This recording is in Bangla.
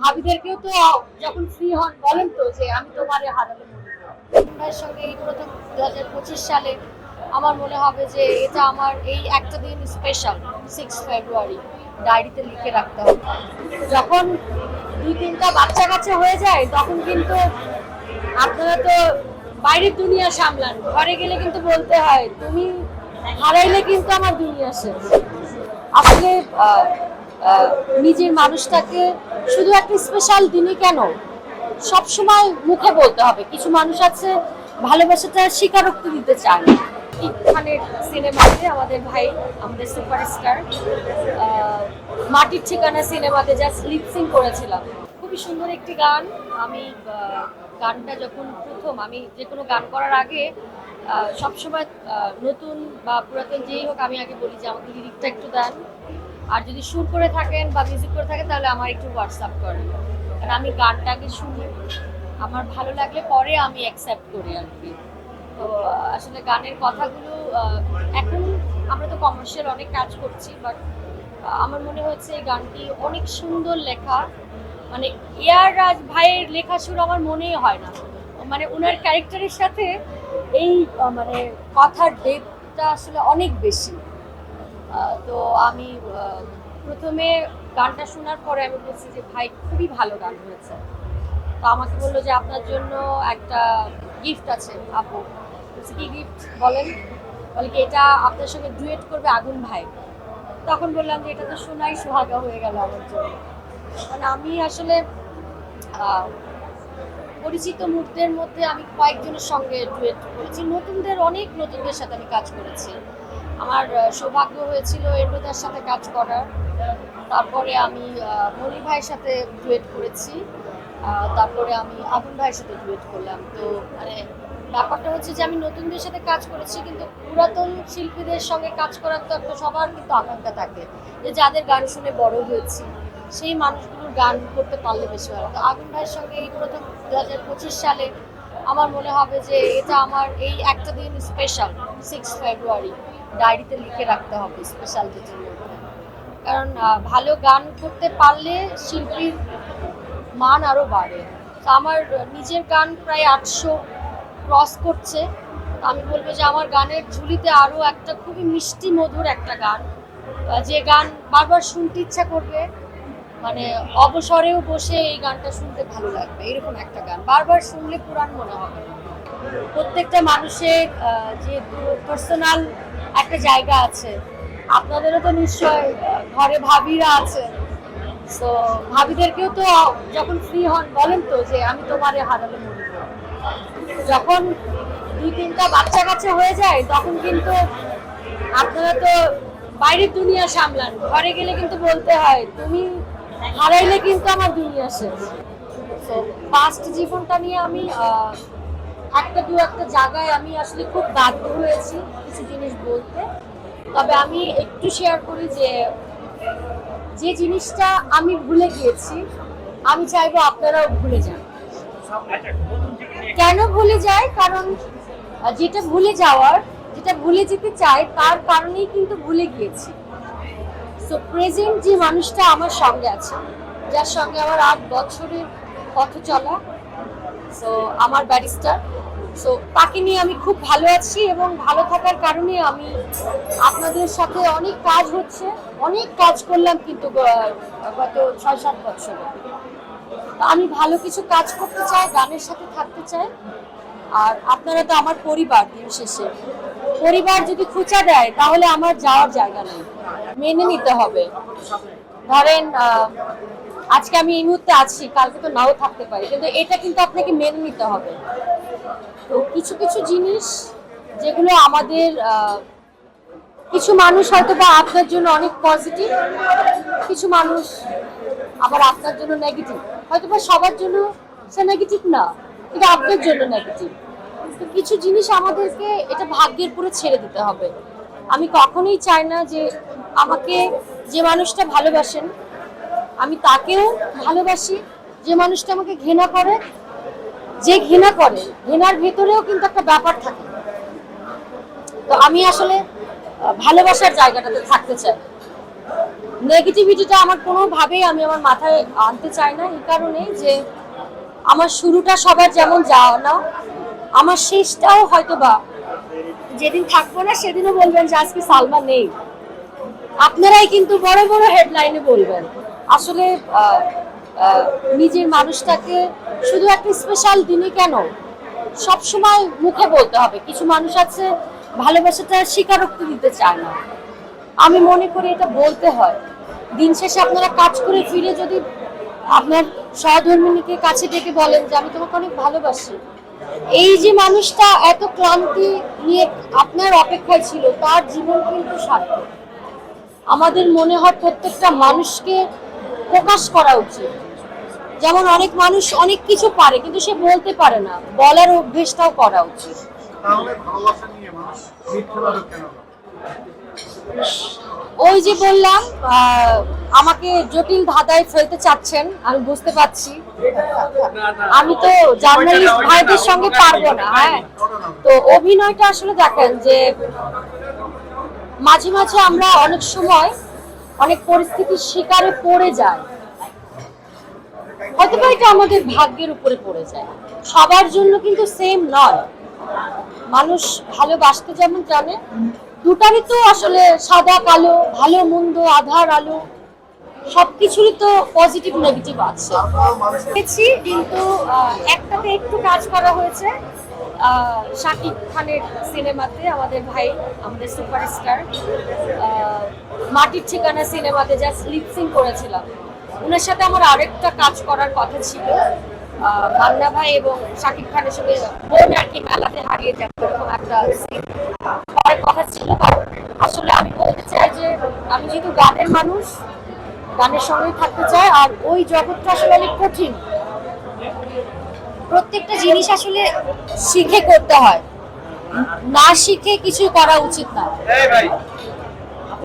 ভাবিদেরকেও তো যখন ফ্রি হন, বলেন তো যে আমি তোমারে হারালে মনে সঙ্গে এই প্রথম দু হাজার পঁচিশ সালে আমার মনে হবে যে এটা আমার এই একটা দিন স্পেশাল সিক্স ফেব্রুয়ারি ডায়েরিতে লিখে রাখতে হবে। যখন দুই তিনটা বাচ্চা কাছে হয়ে যায়, তখন কিন্তু আপনারা তো বাইরের দুনিয়া সামলান। ঘরে গেলে কিন্তু বলতে হয়, তুমি হারাইলে কিন্তু আমার দুনিয়া শেষ। আসলে নিজের মানুষটাকে শুধু একটা স্পেশাল দিনে কেন? সব সময় মুখে বলতে হবে। কিছু মানুষ আছে ভালোবাসাটা স্বীকারোক্তি দিতে চায়। না খানের সিনেমাতে আমাদের ভাই, আমাদের সুপারস্টার মাটির ঠিকানা সিনেমাতে জাস্ট লিপসিং করেছিলাম। খুবই সুন্দর একটি গান। আমি গানটা যখন প্রথম, আমি যে কোনো গান করার আগে সবসময় নতুন বা পুরাতন যেই হোক, আমি আগে বলি যে আমাকে লিরিকটা একটু দেন। আর যদি সুর করে থাকেন বা মিউজিক করে থাকেন, তাহলে আমার একটু হোয়াটসঅ্যাপ করেন। কারণ আমি গানটাকে শুনি, আমার ভালো লাগলে পরে আমি অ্যাকসেপ্ট করি আর কি। তো, আসলে গানের কথাগুলো এখন আমরা তো কমার্শিয়াল অনেক কাজ করছি বাট আমার মনে হচ্ছে এই গানটি অনেক সুন্দর লেখা। মানে এয়ার রাজ ভাইয়ের লেখা সুর আমার মনেই হয় না। মানে ওনার ক্যারেক্টারের সাথে এই মানে কথার ডেপটা আসলে অনেক বেশি। তো আমি প্রথমে গানটা শোনার পরে আমি বলছি যে, ভাই, খুবই ভালো গান হয়েছে। তো আমাকে বলল যে, আপনার জন্য একটা গিফট আছে, আপু। বলছি, কি গিফট বলেন। বলে কি, এটা আপনার সঙ্গে ডুয়েট করবে আগুন ভাই। তখন বললাম যে, এটা তো শোনাই সোহাগা হয়ে গেল আমার জন্য। মানে আমি আসলে পরিচিত মুখদের মধ্যে আমি কয়েকজনের সঙ্গে ডুয়েট করেছি। নতুনদের, অনেক নতুনদের সাথে আমি কাজ করেছি। আমার সৌভাগ্য হয়েছিল এন্ডোদার সাথে কাজ করার। তারপরে আমি মনির ভাইয়ের সাথে ডুয়েট করেছি। তারপরে আমি আগুন ভাইয়ের সাথে ডুয়েট করলাম। তো মানে ব্যাপারটা হচ্ছে যে আমি নতুনদের সাথে কাজ করেছি, কিন্তু পুরাতন শিল্পীদের সঙ্গে কাজ করার তো একটা সবার কিন্তু আকাঙ্ক্ষা থাকে। যে যাদের গান শুনে বড় হয়েছি, সেই মানুষগুলোর গান করতে পারলে বেশি ভালো তো আগুন ভাইয়ের সঙ্গে এই প্রথম দু হাজার পঁচিশ সালে আমার মনে হবে যে এটা আমার এই একটা দিন স্পেশাল সিক্স ফেব্রুয়ারি ডায়েরিতে লিখে রাখতে হবে স্পেশাল কারণ ভালো গান করতে পারলে শিল্পীর মান আরও বাড়ে। তো আমার নিজের গান প্রায় আটশো ক্রস করছে। আমি বলব যে আমার গানের ঝুলিতে আরও একটা খুবই মিষ্টি মধুর একটা গান। যে গান বারবার শুনতে ইচ্ছা করবে মানে অবসরেও বসে এই গানটা শুনতে ভালো লাগবে। এরকম একটা গান। বারবার শুনলে পুরান মনে হবে। প্রত্যেকটা মানুষের যে পার্সোনাল একটা জায়গা আছে। আপনাদেরও তো নিশ্চয় ঘরে ভাবিরা আছে। তো ভাবিদেরকেও তো যখন ফ্রি হন, বলেন তো যে আমি তোমারে হারালে করি যখন দুই তিনটা বাচ্চা কাছে হয়ে যায়, তখন কিন্তু আপনারা তো বাইরের দুনিয়া সামলান। ঘরে গেলে কিন্তু বলতে হয়, তুমি হারাইলে কিন্তু আমার দুনিয়া শেষ। তো পাস্ট জীবনটা নিয়ে আমি একটা দু একটা জায়গায় আমি আসলে খুব বাধ্য হয়েছি কিছু জিনিস বলতে। তবে আমি একটু শেয়ার করি যে যে জিনিসটা আমি ভুলে গিয়েছি, আমি চাইব আপনারাও ভুলে যান। কেন ভুলে যায়? কারণ, যেটা ভুলে যাওয়ার, যেটা ভুলে যেতে চাই তার কারণেই কিন্তু ভুলে গিয়েছি। সো প্রেজেন্ট যে মানুষটা আমার সঙ্গে আছে, যার সঙ্গে আমার আট বছরের পথ চলা সো আমার ব্যারিস্টার সো তাকে নিয়ে আমি খুব ভালো আছি এবং ভালো থাকার কারণে আমি আপনাদের সাথে অনেক কাজ হচ্ছে। অনেক কাজ করলাম কিন্তু গত ছয় সাত বছরে। আমি ভালো কিছু কাজ করতে চাই, গানের সাথে থাকতে চাই। আর আপনারা তো আমার পরিবার দিন শেষে। পরিবার যদি খুঁচা দেয়, তাহলে আমার যাওয়ার জায়গা নেই। মেনে নিতে হবে। ধরেন আজকে আমি এই মুহূর্তে আছি, কালকে তো নাও থাকতে পারি, কিন্তু এটা কিন্তু আপনাকে মেনে নিতে হবে। তো কিছু কিছু জিনিস যেগুলো আমাদের কিছু মানুষ হয়তো বা আপনার জন্য অনেক পজিটিভ কিছু মানুষ আবার আপনার জন্য নেগেটিভ হয়তো বা সবার জন্য সে নেগেটিভ না, কিন্তু আপনার জন্য নেগেটিভ তো কিছু জিনিস আমাদেরকে এটা ভাগ্যের পুরো ছেড়ে দিতে হবে। আমি কখনোই চাই না যে আমাকে যে মানুষটা ভালোবাসেন আমি তাকেও ভালোবাসি, যে মানুষটা আমাকে ঘৃণা করে, যে ঘৃণা করে, ঘৃণার ভেতরেও কিন্তু একটা ব্যাপার থাকে। তো আমি আসলে ভালোবাসার জায়গাটাতে থাকতে চাই। নেগেটিভিটিটা আমার কোনোভাবেই আমি আমার মাথায় আনতে চাই না, এই কারণে যে আমার শুরুটা সবার যেমন যাওয়া না, আমার শেষটাও হয়তো বা যেদিন থাকব না সেদিনও বলবেন যে আজকে সালমা নেই। আপনারাই কিন্তু বড় বড় হেডলাইনে বলবেন। আসলে নিজের মানুষটাকে শুধু একটা স্পেশাল দিনে কেন? সব সময় মুখে বলতে হবে, কিছু মানুষ আছে ভালোবাসাটা স্বীকারোক্তি দিতে চায় না। আমি মনে করি এটা বলতে হয়। দিন শেষে আপনারা কাজ করে ফিরে যদি আপনার সহধর্মিনীকে কাছে ডেকে বলেন যে, আমি তোমাকে অনেক ভালোবাসি। এই যে মানুষটা এত ক্লান্তি নিয়ে আপনার অপেক্ষায় ছিল, তার জীবন কিন্তু সার্থক। আমাদের মনে হয় প্রত্যেকটা মানুষকে প্রকাশ করা উচিত। যেমন অনেক মানুষ অনেক কিছু পারে কিন্তু সে বলতে পারে না। বলার অভ্যেসটাও করা উচিত? ওই যে বললাম আমাকে জটিল ধাঁধায় ফেলতে চাচ্ছেন আমি বুঝতে পারছি। আমি তো জার্নালিস্ট ভাইদের সঙ্গে পারব না হ্যাঁ। তো অভিনয়টা আসলে দেখেন যে মাঝে মাঝে আমরা অনেক সময় অনেক পরিস্থিতির শিকারে পড়ে যায়। হয়তো এটা আমাদের ভাগ্যের উপরে পড়ে যায়। সবার জন্য কিন্তু সেম নয়। মানুষ ভালোবাসতে যেমন জানে, দুটারই তো আসলে সাদা, কালো, ভালো, মন্দ, আধার, আলো, সবকিছুরই তো পজিটিভ নেগেটিভ আছে। কিন্তু একটাতে একটু কাজ করা হয়েছে। শাকিব খানের সিনেমাতে আমাদের ভাই, আমাদের সুপারস্টার মাটির ঠিকানা সিনেমাতে জাস্ট লিপসিং করেছিলাম। ওনার সাথে আমার আরেকটা কাজ করার কথা ছিল। মান্না ভাই এবং শাকিব খানের সঙ্গে বোন আর কি মেলাতে হারিয়ে যাবে এরকম একটা করার কথা ছিল। আসলে আমি বলতে চাই যে, আমি যেহেতু গানের মানুষ, গানের সঙ্গেই থাকতে চাই, আর ওই জগৎটা আসলে অনেক কঠিন। প্রত্যেকটা জিনিস আসলে শিখে করতে হয়। না শিখে কিছু করা উচিত না।